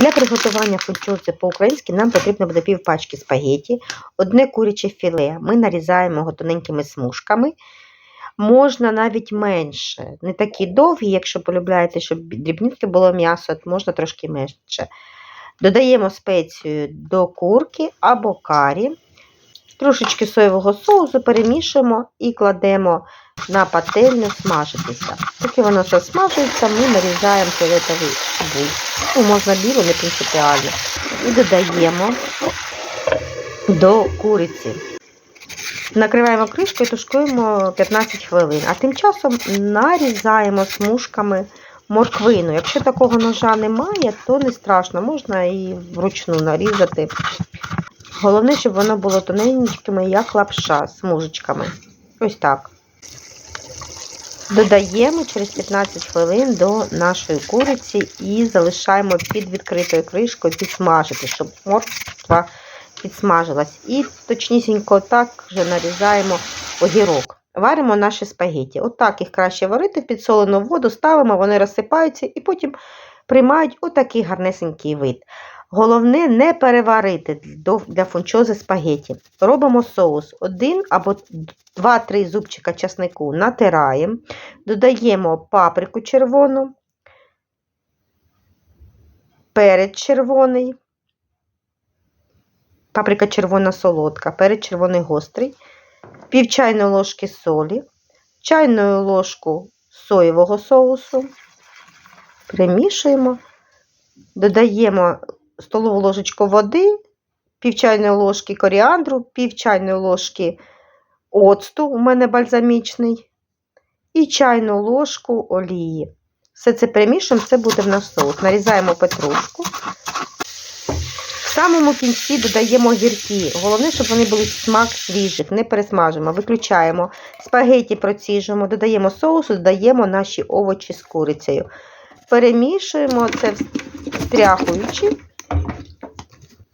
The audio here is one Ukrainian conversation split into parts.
Для приготування фунчоззи по-українськи нам потрібно буде пів пачки спагеті, одне куряче філе. Ми нарізаємо його тоненькими смужками. Можна навіть менше, не такі довгі, якщо полюбляєте, щоб дрібненьке було м'ясо, можна трошки менше. Додаємо спецію до курки або карі, трошечки соєвого соусу перемішуємо і кладемо на пательню смажитися. Поки воно все смажується, ми нарізаємо фіолетовий шабуль. Ну, можна білу, не принципіально. І додаємо до куриці. Накриваємо кришкою і тушкуємо 15 хвилин. А тим часом нарізаємо смужками морквину. Якщо такого ножа немає, то не страшно, можна і вручну нарізати. Головне, щоб воно було тоненькими, як лапша, смужечками. Ось так. Додаємо через 15 хвилин до нашої куриці і залишаємо під відкритою кришкою підсмажити, щоб морква підсмажилась. І точнісінько так вже нарізаємо огірок. Варимо наші спагеті. Отак їх краще варити, підсолену воду ставимо, вони розсипаються і потім приймають отакий гарнесенький вид. Головне не переварити для фунчози спагеті. Робимо соус. Один або 2-3 зубчика часнику натираємо, додаємо паприку червону, перець червоний, паприка червона солодка, перець червоний гострий, пів чайної ложки солі, чайну ложку соєвого соусу. Перемішуємо, додаємо столову ложечку води, пів чайної ложки коріандру, пів чайної ложки оцту, у мене бальзамічний, і чайну ложку олії. Все це перемішуємо, це буде в нас соус. Нарізаємо петрушку. В самому кінці додаємо гірки. Головне, щоб вони були смак свіжих, не пересмажимо. Виключаємо спагеті, проціжуємо, додаємо соусу, додаємо наші овочі з курицею. Перемішуємо це встряхуючи.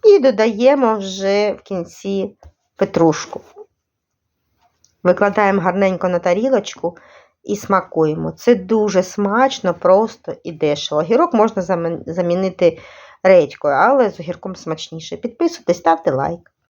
І додаємо вже в кінці петрушку. Викладаємо гарненько на тарілочку і смакуємо. Це дуже смачно, просто і дешево. Огірок можна замінити редькою, але з огірком смачніше. Підписуйтесь, ставте лайк.